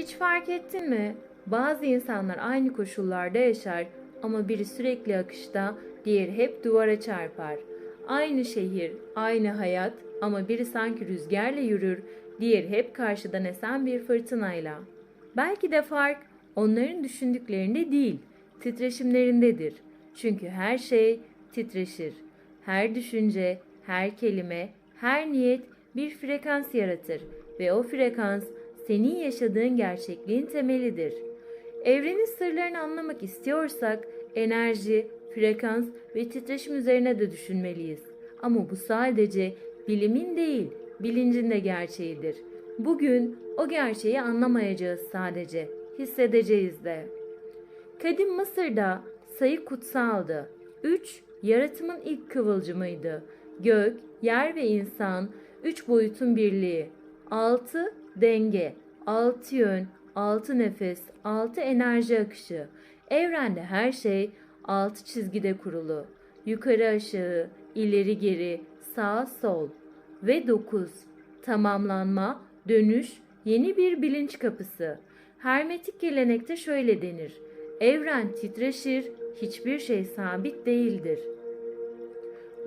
Hiç fark ettin mi? Bazı insanlar aynı koşullarda yaşar ama biri sürekli akışta, diğeri hep duvara çarpar. Aynı şehir, aynı hayat ama biri sanki rüzgarla yürür, diğeri hep karşıdan esen bir fırtınayla. Belki de fark onların düşündüklerinde değil, titreşimlerindedir. Çünkü her şey titreşir. Her düşünce, her kelime, her niyet bir frekans yaratır ve o frekans senin yaşadığın gerçekliğin temelidir. Evrenin sırlarını anlamak istiyorsak enerji, frekans ve titreşim üzerine de düşünmeliyiz. Ama bu sadece bilimin değil, bilincin de gerçeğidir. Bugün o gerçeği anlamayacağız sadece, hissedeceğiz de. Kadim Mısır'da sayı kutsaldı. 3 yaratımın ilk kıvılcımıydı. Gök, yer ve insan üç boyutun birliği. 6 denge, 6 yön, 6 nefes, 6 enerji akışı. Evrende her şey 6 çizgide kurulu. Yukarı aşağı, ileri geri, sağ sol ve 9 tamamlanma, dönüş, yeni bir bilinç kapısı. Hermetik gelenekte şöyle denir. Evren titreşir, hiçbir şey sabit değildir.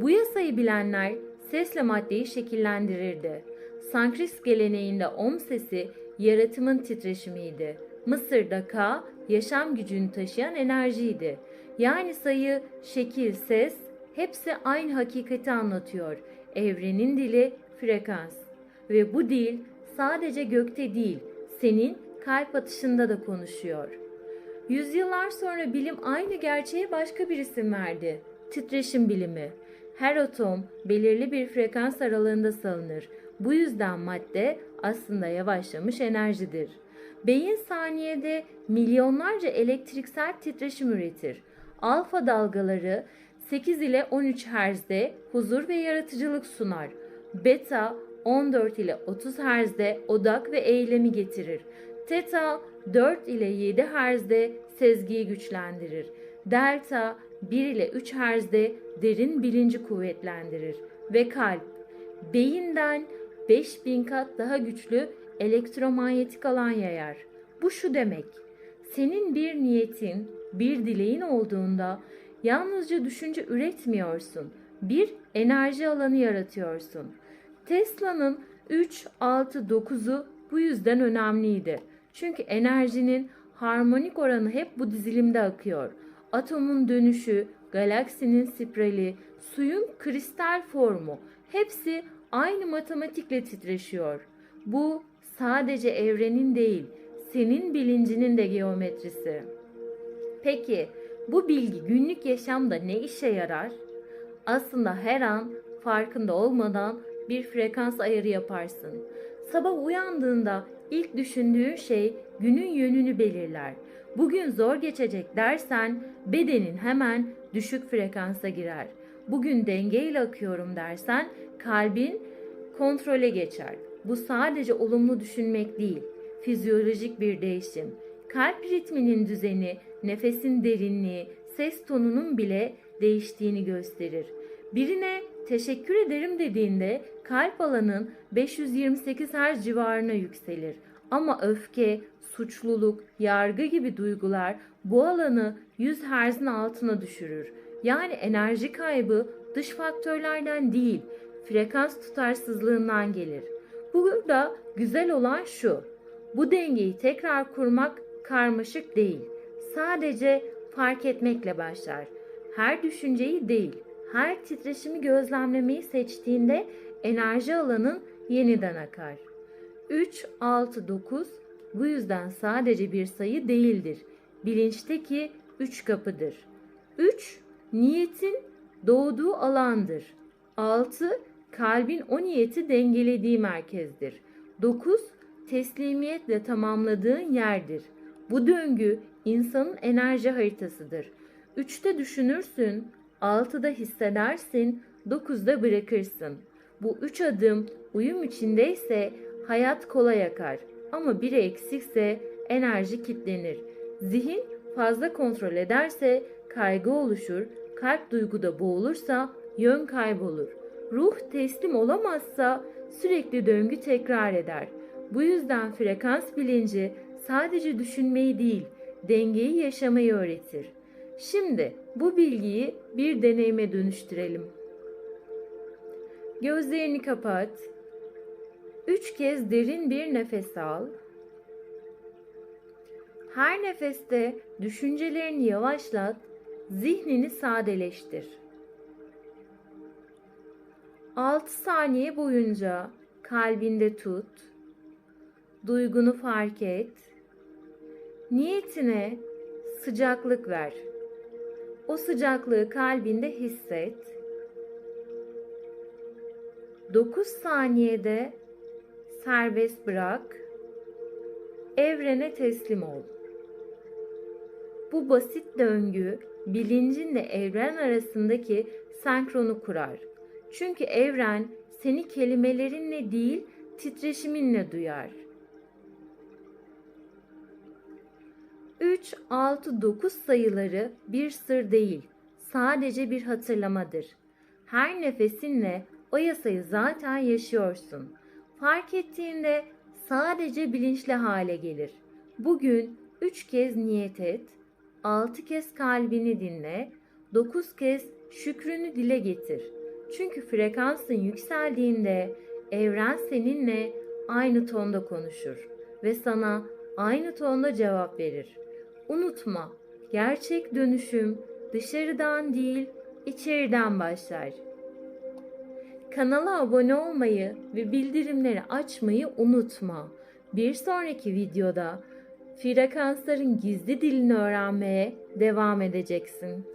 Bu yasayı bilenler sesle maddeyi şekillendirirdi. Sankrit geleneğinde om sesi yaratımın titreşimiydi. Mısır'da Ka yaşam gücünü taşıyan enerjiydi. Yani sayı, şekil, ses hepsi aynı hakikati anlatıyor. Evrenin dili frekans. Ve bu dil sadece gökte değil, senin kalp atışında da konuşuyor. Yüzyıllar sonra bilim aynı gerçeğe başka bir isim verdi. Titreşim bilimi. Her atom belirli bir frekans aralığında salınır. Bu yüzden madde aslında yavaşlamış enerjidir. Beyin saniyede milyonlarca elektriksel titreşim üretir. Alfa dalgaları 8 ile 13 Hz'de huzur ve yaratıcılık sunar. Beta 14 ile 30 Hz'de odak ve eylemi getirir. Teta 4 ile 7 Hz'de sezgiyi güçlendirir. Delta 1 ile 3 Hz'de derin bilinci kuvvetlendirir. Ve kalp beyinden 5000 kat daha güçlü elektromanyetik alan yayar. Bu şu demek. Senin bir niyetin, bir dileğin olduğunda yalnızca düşünce üretmiyorsun. Bir enerji alanı yaratıyorsun. Tesla'nın 3, 6, 9'u bu yüzden önemliydi. Çünkü enerjinin harmonik oranı hep bu dizilimde akıyor. Atomun dönüşü, galaksinin spirali, suyun kristal formu hepsi aynı matematikle titreşiyor. Bu sadece evrenin değil, senin bilincinin de geometrisi. Peki bu bilgi günlük yaşamda ne işe yarar? Aslında her an farkında olmadan bir frekans ayarı yaparsın. Sabah uyandığında ilk düşündüğün şey günün yönünü belirler. Bugün zor geçecek dersen bedenin hemen düşük frekansa girer. Bugün dengeyle akıyorum dersen kalbin kontrole geçer. Bu sadece olumlu düşünmek değil, fizyolojik bir değişim. Kalp ritminin düzeni, nefesin derinliği, ses tonunun bile değiştiğini gösterir. Birine teşekkür ederim dediğinde kalp alanın 528 Hz civarına yükselir. Ama öfke, suçluluk, yargı gibi duygular bu alanı 100 Hz'in altına düşürür. Yani enerji kaybı dış faktörlerden değil, frekans tutarsızlığından gelir. Burada güzel olan şu. Bu dengeyi tekrar kurmak karmaşık değil. Sadece fark etmekle başlar. Her düşünceyi değil, her titreşimi gözlemlemeyi seçtiğinde enerji alanın yeniden akar. 3, 6, 9 bu yüzden sadece bir sayı değildir. Bilinçteki üç kapıdır. 3 niyetin doğduğu alandır. 6 kalbin o niyeti dengelediği merkezdir. 9 teslimiyetle tamamladığın yerdir. Bu döngü insanın enerji haritasıdır. 3'te düşünürsün, 6'da hissedersin, 9'da bırakırsın. Bu üç adım uyum içindeyse hayat kolay akar ama biri eksikse enerji kitlenir. Zihin fazla kontrol ederse kaygı oluşur, kalp duyguda boğulursa yön kaybolur. Ruh teslim olamazsa sürekli döngü tekrar eder. Bu yüzden frekans bilinci sadece düşünmeyi değil, dengeyi yaşamayı öğretir. Şimdi bu bilgiyi bir deneyime dönüştürelim. Gözlerini kapat. Üç kez derin bir nefes al. Her nefeste düşüncelerini yavaşlat, zihnini sadeleştir. 6 saniye boyunca kalbinde tut. Duygunu fark et. Niyetine sıcaklık ver. O sıcaklığı kalbinde hisset. 9 saniyede serbest bırak. Evrene teslim ol. Bu basit döngü bilincinle evren arasındaki senkronu kurar. Çünkü evren seni kelimelerinle değil, titreşiminle duyar. 3, 6, 9 sayıları bir sır değil, sadece bir hatırlamadır. Her nefesinle o yasayı zaten yaşıyorsun. Fark ettiğinde sadece bilinçli hale gelir. Bugün 3 kez niyet et, 6 kez kalbini dinle, 9 kez şükrünü dile getir. Çünkü frekansın yükseldiğinde evren seninle aynı tonda konuşur ve sana aynı tonda cevap verir. Unutma, gerçek dönüşüm dışarıdan değil, içeriden başlar. Kanala abone olmayı ve bildirimleri açmayı unutma. Bir sonraki videoda frekansların gizli dilini öğrenmeye devam edeceksin.